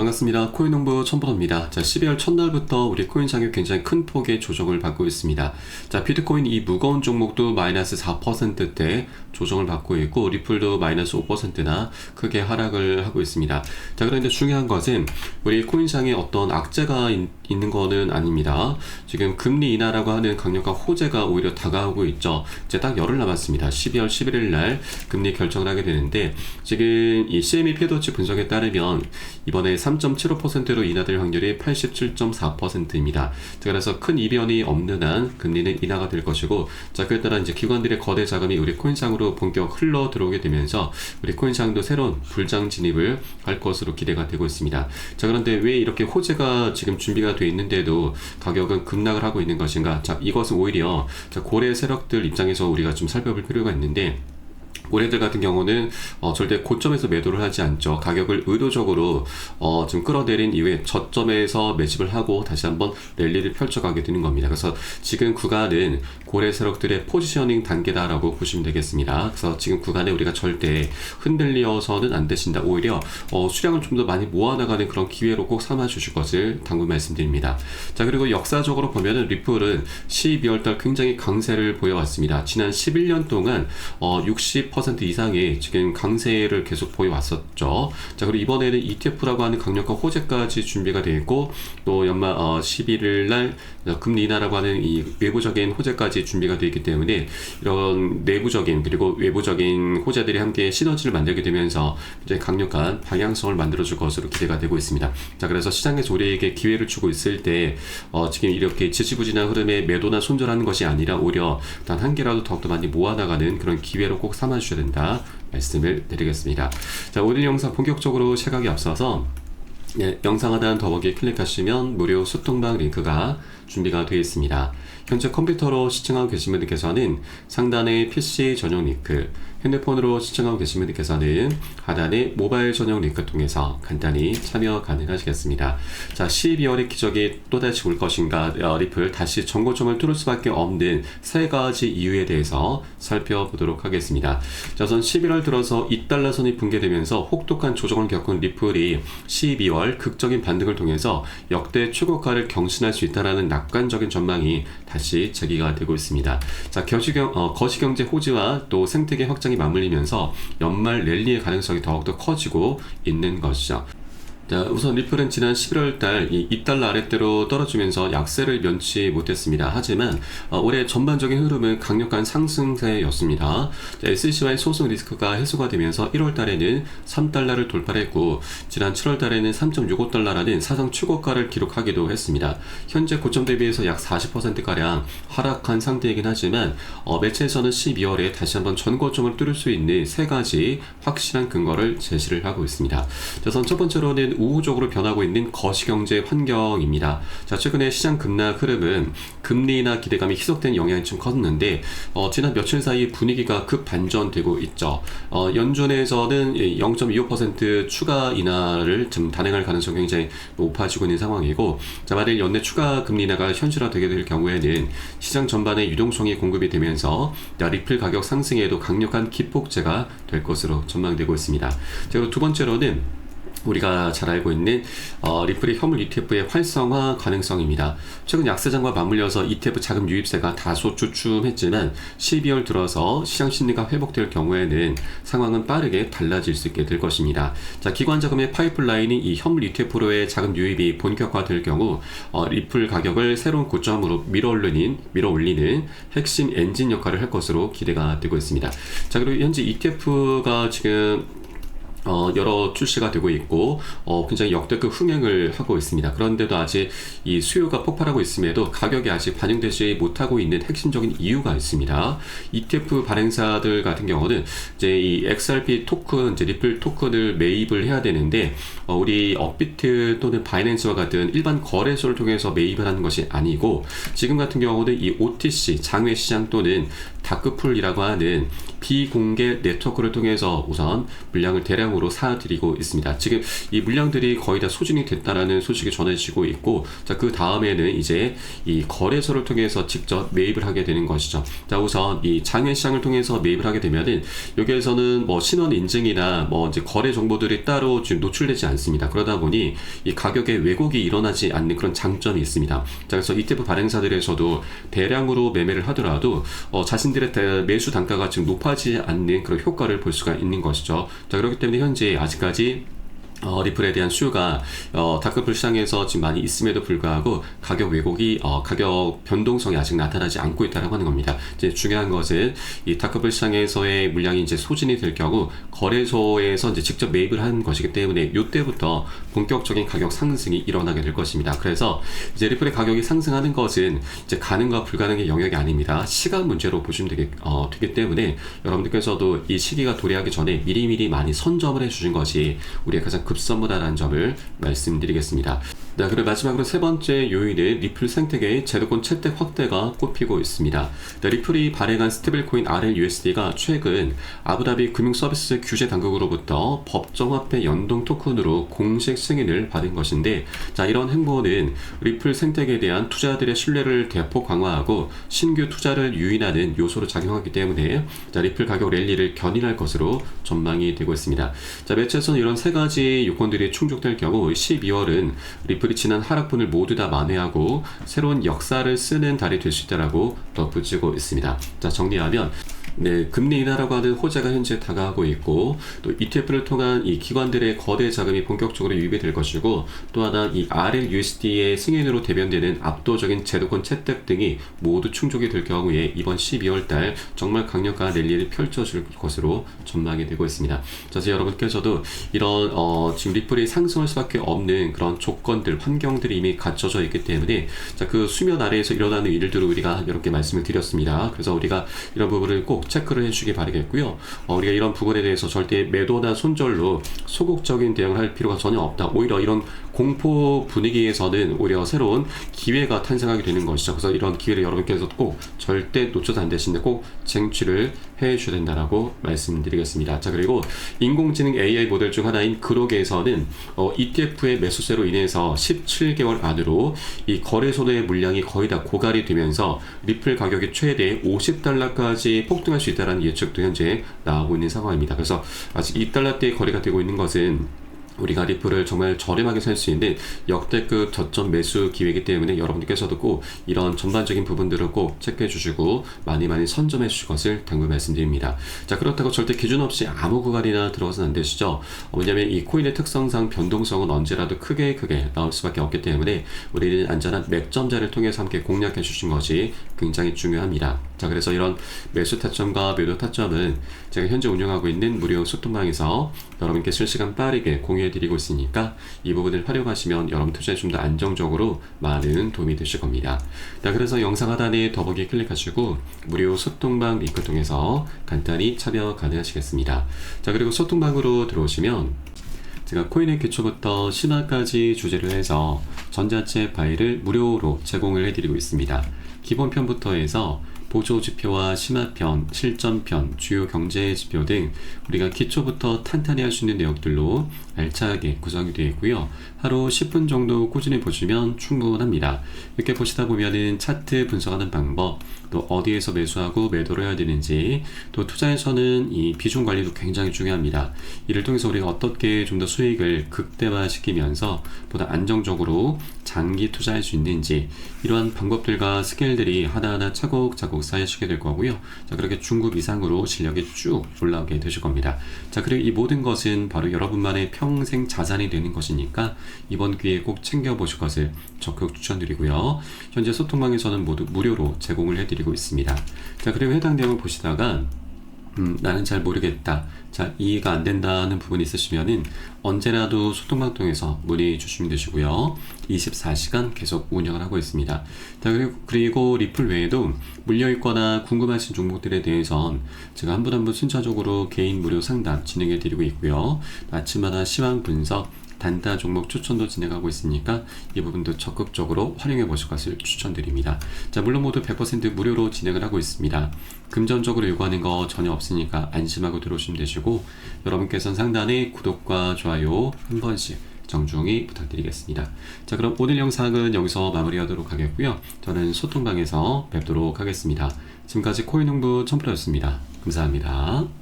반갑습니다. 코인농부 천보입니다. 자, 12월 첫날부터 우리 코인 장이 굉장히 큰 폭의 조정을 받고 있습니다. 자, 비트코인 이 무거운 종목도 마이너스 4%대 조정을 받고 있고, 리플도 마이너스 5%나 크게 하락을 하고 있습니다. 자, 그런데 중요한 것은 우리 코인 장에 어떤 악재가 있, 있는 거는 아닙니다. 지금 금리 인하라고 하는 강력한 호재가 오히려 다가오고 있죠. 이제 딱 열흘 남았습니다. 12월 11일 날 금리 결정을 하게 되는데, 지금 이 CME 패더치 분석에 따르면 이번에 3.75%로 인하될 확률이 87.4%입니다. 그래서 큰 이변이 없는 한 금리는 인하가 될 것이고, 자, 그에 따라 이제 기관들의 거대 자금이 우리 코인상으로 본격 흘러 들어오게 되면서 우리 코인상도 새로운 불장 진입을 할 것으로 기대가 되고 있습니다. 자, 그런데 왜 이렇게 호재가 지금 준비가 돼 있는데도 가격은 급락을 하고 있는 것인가? 자, 이것은 오히려 자, 고래 세력들 입장에서 우리가 좀 살펴볼 필요가 있는데, 올해들 같은 경우는 어, 절대 고점에서 매도를 하지 않죠. 가격을 의도적으로 어, 좀 끌어내린 이후에 저점에서 매집을 하고 다시 한번 랠리를 펼쳐가게 되는 겁니다. 그래서 지금 구간은 고래 세력들의 포지셔닝 단계다라고 보시면 되겠습니다. 그래서 지금 구간에 우리가 절대 흔들려서는 안 되신다. 오히려 어, 수량을 좀 더 많이 모아나가는 그런 기회로 꼭 삼아 주실 것을 당부 말씀드립니다. 자 그리고 역사적으로 보면은 리플은 12월달 굉장히 강세를 보여왔습니다. 지난 11년 동안 어, 60 10% 이상의 지금 강세를 계속 보여왔었죠. 자, 그리고 이번에는 ETF라고 하는 강력한 호재까지 준비가 되어 있고, 또 연말 어, 11일 날 금리 인하라고 하는 이 외부적인 호재까지 준비가 되어 있기 때문에 이런 내부적인 그리고 외부적인 호재들이 함께 시너지를 만들게 되면서 이제 강력한 방향성을 만들어줄 것으로 기대가 되고 있습니다. 자, 그래서 시장에서 우리에게 기회를 주고 있을 때 어, 지금 이렇게 지지부진한 흐름에 매도나 손절하는 것이 아니라 오히려 단 한 개라도 더욱더 많이 모아나가는 그런 기회로 꼭 삼아 주셔야 된다 말씀을 드리겠습니다. 자, 오늘 영상 본격적으로 시각이 앞서서 네, 영상 하단 더보기 클릭하시면 무료 소통방 링크가 준비가 되어 있습니다. 현재 컴퓨터로 시청하고 계신 분들께서는 상단의 PC 전용 링크, 핸드폰으로 시청하고 계신 분들께서는 하단의 모바일 전용 링크 통해서 간단히 참여 가능하시겠습니다. 자, 12월의 기적이 또다시 올 것인가, 어, 리플 다시 정고점을 뚫을 수밖에 없는 세 가지 이유에 대해서 살펴보도록 하겠습니다. 자, 우선 11월 들어서 2달러 선이 붕괴되면서 혹독한 조정을 겪은 리플이 12월 극적인 반등을 통해서 역대 최고가를 경신할 수 있다라는 낙 관적인 전망이 다시 제기가 되고 있습니다. 자, 거시경, 어, 거시경제 호지와 또 생태계 확장이 맞물리면서 연말 랠리의 가능성이 더욱더 커지고 있는 것이죠. 자, 우선 리플은 지난 11월 달이 2달러 아래대로 떨어지면서 약세를 면치 못했습니다. 하지만 어, 올해 전반적인 흐름은 강력한 상승세였습니다. 자, SC와의 소송 리스크가 해소가 되면서 1월 달에는 3달러를 돌파했고 지난 7월 달에는 3.65달러라는 사상 최고가를 기록하기도 했습니다. 현재 고점 대비해서 약 40%가량 하락한 상태이긴 하지만 어, 매체에서는 12월에 다시 한번 전고점을 뚫을 수 있는 세 가지 확실한 근거를 제시를 하고 있습니다. 자, 우선 첫 번째로는 우호적으로 변하고 있는 거시경제 환경입니다. 자, 최근에 시장 급락 흐름은 금리나 기대감이 희석된 영향이 좀 컸는데, 어, 지난 며칠 사이 분위기가 급 반전되고 있죠. 어, 연준에서는 0.25% 추가 인하를 좀 단행할 가능성이 굉장히 높아지고 있는 상황이고, 자, 만일 연내 추가 금리 인하가 현실화되게 될 경우에는 시장 전반의 유동성이 공급이 되면서 리플 가격 상승에도 강력한 기폭제가 될 것으로 전망되고 있습니다. 그리고 두 번째로는 우리가 잘 알고 있는 어, 리플의 현물 ETF의 활성화 가능성입니다. 최근 약세장과 맞물려서 ETF 자금 유입세가 다소 주춤했지만 12월 들어서 시장 심리가 회복될 경우에는 상황은 빠르게 달라질 수 있게 될 것입니다. 자, 기관 자금의 파이프라인이 이 현물 ETF로의 자금 유입이 본격화될 경우 어, 리플 가격을 새로운 고점으로 밀어올리는 밀어올리는 핵심 엔진 역할을 할 것으로 기대가 되고 있습니다. 자, 그리고 현재 ETF가 지금 어, 여러 출시가 되고 있고 어, 굉장히 역대급 흥행을 하고 있습니다. 그런데도 아직 이 수요가 폭발하고 있음에도 가격이 아직 반영되지 못하고 있는 핵심적인 이유가 있습니다. ETF 발행사들 같은 경우는 이제 이 XRP 토큰, 이제 리플 토큰을 매입을 해야 되는데 어, 우리 업비트 또는 바이낸스와 같은 일반 거래소를 통해서 매입을 하는 것이 아니고 지금 같은 경우는 이 OTC 장외 시장 또는 다크풀이라고 하는 비공개 네트워크를 통해서 우선 물량을 대량 대량으로 사드리고 있습니다. 지금 이 물량들이 거의 다 소진이 됐다라는 소식이 전해지고 있고 자 그 다음에는 이제 이 거래소를 통해서 직접 매입을 하게 되는 것이죠. 자 우선 이 장외 시장을 통해서 매입을 하게 되면은 여기에서는 뭐 신원 인증이나 뭐 이제 거래 정보들이 따로 지금 노출되지 않습니다. 그러다 보니 이 가격에 왜곡이 일어나지 않는 그런 장점이 있습니다. 자 그래서 ETF 발행사들에서도 대량으로 매매를 하더라도 어, 자신 대- 매수 단가가 지금 높아지지 않는 그런 효과를 볼 수가 있는 것이죠. 자 그렇기 때문에 현재 아직까지 어, 리플에 대한 수요가 어, 다크풀 시장에서 지금 많이 있음에도 불구하고 가격 왜곡이 어, 가격 변동성이 아직 나타나지 않고 있다고 하는 겁니다. 이제 중요한 것은 이 다크풀 시장에서의 물량이 이제 소진이 될 경우 거래소에서 이제 직접 매입을 하는 것이기 때문에 이때부터 본격적인 가격 상승이 일어나게 될 것입니다. 그래서 이제 리플의 가격이 상승하는 것은 이제 가능과 불가능의 영역이 아닙니다. 시간 문제로 보시면 되기, 어, 되기 때문에 여러분들께서도 이 시기가 도래하기 전에 미리미리 많이 선점을 해주신 것이 우리의 가장 급선무다라는 점을 말씀드리겠습니다. 자, 그리고 마지막으로 세 번째 요인은 리플 생태계의 제도권 채택 확대가 꼽히고 있습니다. 자, 리플이 발행한 스테이블코인 RLUSD가 최근 아부다비 금융서비스 규제 당국으로부터 법정화폐 연동 토큰으로 공식 승인을 받은 것인데, 자, 이런 행보는 리플 생태계에 대한 투자들의 신뢰를 대폭 강화하고 신규 투자를 유인하는 요소로 작용하기 때문에 자, 리플 가격 랠리를 견인할 것으로 전망이 되고 있습니다. 자, 매체에서는 이런 세 가지 요건들이 충족될 경우 12월은 리플 이 지난 하락분을 모두 다 만회하고 새로운 역사를 쓰는 달이 될 수 있다라고 덧붙이고 있습니다. 자, 정리하면 네, 금리 인하라고 하는 호재가 현재 다가오고 있고 또 ETF를 통한 이 기관들의 거대 자금이 본격적으로 유입이 될 것이고 또 하나 이 RLUSD의 승인으로 대변되는 압도적인 제도권 채택 등이 모두 충족이 될 경우에 이번 12월 달 정말 강력한 랠리를 펼쳐줄 것으로 전망이 되고 있습니다. 자, 그래서 여러분께서도 이런 어, 지금 리플이 상승할 수밖에 없는 그런 조건들, 환경들이 이미 갖춰져 있기 때문에 자, 그 수면 아래에서 일어나는 일들을 우리가 이렇게 말씀을 드렸습니다. 그래서 우리가 이런 부분을 꼭 체크를 해주시기 바라겠고요. 어, 우리가 이런 부분에 대해서 절대 매도나 손절로 소극적인 대응을 할 필요가 전혀 없다. 오히려 이런 공포 분위기에서는 오히려 새로운 기회가 탄생하게 되는 것이죠. 그래서 이런 기회를 여러분께서 꼭 절대 놓쳐서 안 되시는데 꼭 쟁취를 해 주셔야 된다라고 말씀드리겠습니다. 자 그리고 인공지능 AI 모델 중 하나인 그록에서는 어, ETF의 매수세로 인해서 17개월 안으로 이 거래소의 물량이 거의 다 고갈이 되면서 리플 가격이 최대 50달러까지 폭등 할 수 있다는 예측도 현재 나오고 있는 상황입니다. 그래서 아직 2달러대의 거래가 되고 있는 것은 우리가 리플을 정말 저렴하게 살 수 있는 역대급 저점 매수 기회이기 때문에 여러분들께서도 꼭 이런 전반적인 부분들을 꼭 체크해 주시고 많이 많이 선점해 주실 것을 당부 말씀드립니다. 자 그렇다고 절대 기준 없이 아무 구간이나 들어가서는 안 되시죠. 어, 왜냐하면 이 코인의 특성상 변동성은 언제라도 크게 크게 나올 수밖에 없기 때문에 우리는 안전한 맥점자를 통해서 함께 공략해 주신 것이 굉장히 중요합니다. 자 그래서 이런 매수 타점과 매도 타점은 제가 현재 운영하고 있는 무료 소통방에서 여러분께 실시간 빠르게 공유해 드리고 있으니까 이 부분을 활용하시면 여러분 투자에 좀 더 안정적으로 많은 도움이 되실 겁니다. 자 그래서 영상 하단에 더보기 클릭하시고 무료 소통방 링크 통해서 간단히 참여 가능하시겠습니다. 자 그리고 소통방으로 들어오시면 제가 코인의 기초부터 심화까지 주제를 해서 전자책 파일을 무료로 제공을 해드리고 있습니다. 기본편부터 해서 보조 지표와 심화편, 실전편, 주요 경제 지표 등 우리가 기초부터 탄탄히 할 수 있는 내용들로 알차게 구성이 되어 있고요. 하루 10분 정도 꾸준히 보시면 충분합니다. 이렇게 보시다 보면은 차트 분석하는 방법, 또 어디에서 매수하고 매도를 해야 되는지, 또 투자에서는 이 비중 관리도 굉장히 중요합니다. 이를 통해서 우리가 어떻게 좀 더 수익을 극대화시키면서 보다 안정적으로 장기 투자할 수 있는지 이러한 방법들과 스킬들이 하나하나 차곡차곡 쌓여지게 될 거고요. 자, 그렇게 중급 이상으로 실력이 쭉 올라오게 되실 겁니다. 자, 그리고 이 모든 것은 바로 여러분만의 평생 자산이 되는 것이니까 이번 기회에 꼭 챙겨보실 것을 적극 추천드리고요. 현재 소통방에서는 모두 무료로 제공을 해드리고 있습니다. 자, 그리고 해당 내용을 보시다가 음, 나는 잘 모르겠다. 자, 이해가 안 된다는 부분이 있으시면은 언제라도 소통방 통해서 문의 주시면 되시고요. 24시간 계속 운영을 하고 있습니다. 자, 그리고, 그리고 리플 외에도 물려있거나 궁금하신 종목들에 대해선 제가 한 분 한 분 순차적으로 개인 무료 상담 진행해 드리고 있고요. 아침마다 시황 분석, 단타 종목 추천도 진행하고 있으니까 이 부분도 적극적으로 활용해 보실 것을 추천드립니다. 자, 물론 모두 100% 무료로 진행을 하고 있습니다. 금전적으로 요구하는 거 전혀 없으니까 안심하고 들어오시면 되시고 여러분께서는 상단에 구독과 좋아요 한 번씩 정중히 부탁드리겠습니다. 자, 그럼 오늘 영상은 여기서 마무리하도록 하겠고요. 저는 소통방에서 뵙도록 하겠습니다. 지금까지 코인 홍보 첨프로였습니다. 감사합니다.